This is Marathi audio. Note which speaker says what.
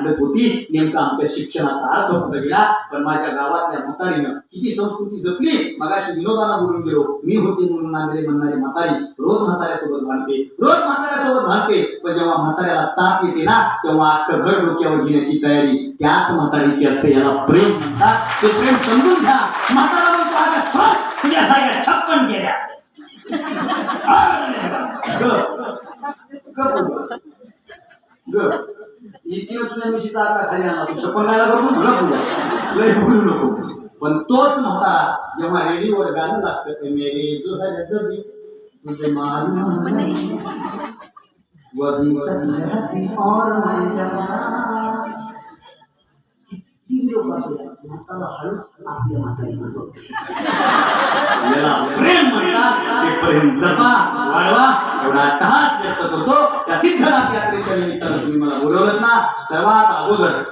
Speaker 1: भांडत होती. नेमकं आमच्या शिक्षणाचा अर्थ गेला? पण माझ्या गावातल्या म्हातारीनं किती संस्कृती जपली? मगाशी विनोदाला बोलून गेलो. मी होते म्हणून नांदरे म्हणणारी म्हातारी रोज म्हाताऱ्यासोबत भांडते. रोज म्हाताऱ्यासोबत भांडते. पण जेव्हा म्हाताऱ्याला ताप येते ना तेव्हा अख्खं घर डोक्यावर घेण्याची तयारी त्याच म्हातारीची असते. याला प्रेम म्हणतात. ते प्रेम समजून घ्या. म्हातारा म्हणतो "अगं, सर, तुझ्यासारख्या छप्पन गेल्या. इतकी तुझ्या मिशीचा आकडा खाली आणला करून तुला तुझ्या लय बोलू नको. पण तोच म्हणता जेव्हा रेडिओवर गाणं लागतं ते मेरे जो है तुझे मालूम वही हसी और मैं जवान. किती लोक आपल्या म्हातारी म्हणतात जपा वाढवा एवढा व्यक्त करतो. त्या यात्रेच्या निमित्तानं तुम्ही मला बोलवलं ना? सर्वात अगोदर